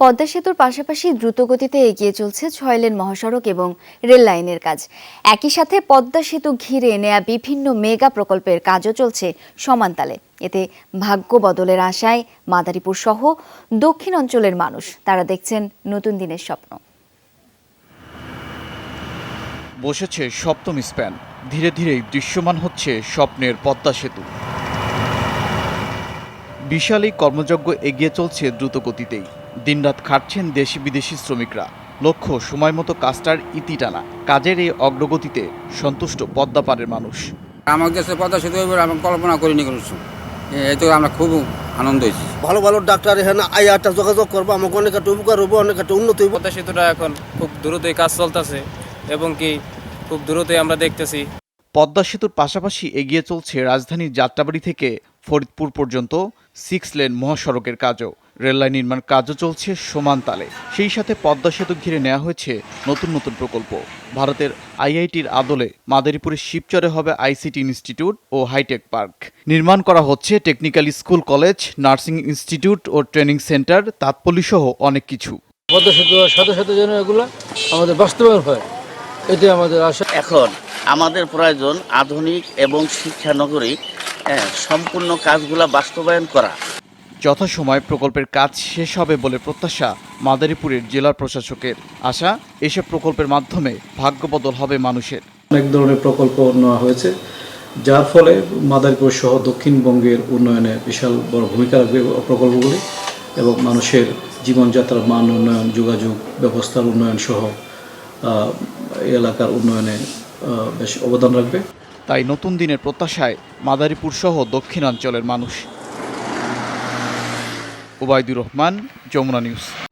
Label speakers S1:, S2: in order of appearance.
S1: পদ্মা সেতুর পাশাপাশি দ্রুতগতিতে এগিয়ে চলছে ছয় লেন মহাসড়ক এবং রেল লাইনের কাজ। একই সাথে পদ্মা সেতু ঘিরে নেয়া বিভিন্ন মেগা প্রকল্পের কাজও চলছে সমানতালে। এতে ভাগ্য বদলের আশায় মাদারীপুর সহ দক্ষিণ অঞ্চলের মানুষ, তারা দেখছেন নতুন দিনের স্বপ্ন।
S2: বসেছে সপ্তম স্প্যান। ধীরে ধীরেই দৃশ্যমান হচ্ছে স্বপ্নের পদ্মা সেতু। বিশাল এই কর্মযজ্ঞ এগিয়ে চলছে দ্রুত গতিতেই দিনরাত খাটছেন দেশি বিদেশি শ্রমিকরা। লক্ষ্য সময় মতো কাজটার ইতি টানা। কাজের এই অগ্রগতিতে সন্তুষ্ট পদ্মা পাড়ের মানুষ।
S3: আমার কাছে পদ্মা সেতু এবার আমি কল্পনা করিনি কোনো। এই তো আমরা খুব আনন্দ হয়েছি।
S4: ভালো ভালো ডাক্তার এখানে আইয়া একটা যোগাযোগ করব আমাকে অনেক একটা উপকার হব অনেক একটা উন্নতি হইব।
S5: পদ্মা সেতুটা এখন খুব দ্রুতই কাজ চলতেছে এবং কি খুব দ্রুতই আমরা দেখতেছি।
S2: পদ্মা সেতুর পাশাপাশি এগিয়ে চলছে রাজধানীর যাত্রাবাড়ি থেকে ফরিদপুর পর্যন্ত সিক্স লেন মহাসড়কের কাজও। রেললাইন নির্মাণ কাজও চলছে সমান তালে। সেই সাথে পদ্মা সেতু ঘিরে নেওয়া হয়েছে নতুন নতুন প্রকল্প। ভারতের আইআইটির আদলে মাদারীপুরের শিবচরে হবে আইসিটি ইনস্টিটিউট ও হাইটেক পার্ক। নির্মাণ করা হচ্ছে technical school, college, nursing institute ও ট্রেনিং সেন্টার তাৎপল্য সহ অনেক কিছু।
S6: পদ্মা সেতু সাথে সাথে যেন এগুলো আমাদের বাস্তবায়ন হয়। এটাই আমাদের আশা।
S7: এখন আমাদের প্রয়োজন আধুনিক এবং শিক্ষানগরী হ্যাঁ, সম্পূর্ণ কাজগুলা বাস্তবায়ন করা।
S2: যথাসময় প্রকল্পের কাজ শেষ হবে বলে প্রত্যাশা মাদারীপুরের জেলা প্রশাসকের। আশা এসব প্রকল্পের মাধ্যমে ভাগ্যবদল হবে মানুষের।
S8: অনেক ধরনের প্রকল্প নেওয়া হয়েছে যার ফলে মাদারীপুর সহ দক্ষিণবঙ্গের উন্নয়নে বিশাল বড় ভূমিকা রাখবে প্রকল্পগুলি এবং মানুষের জীবনযাত্রার মান উন্নয়ন যোগাযোগ ব্যবস্থার উন্নয়ন সহ এলাকার উন্নয়নে বেশ অবদান রাখবে।
S2: তাই নতুন দিনের প্রত্যাশায় মাদারীপুর সহ দক্ষিণাঞ্চলের মানুষ। ওবায়দুর রহমান, যমুনা নিউজ।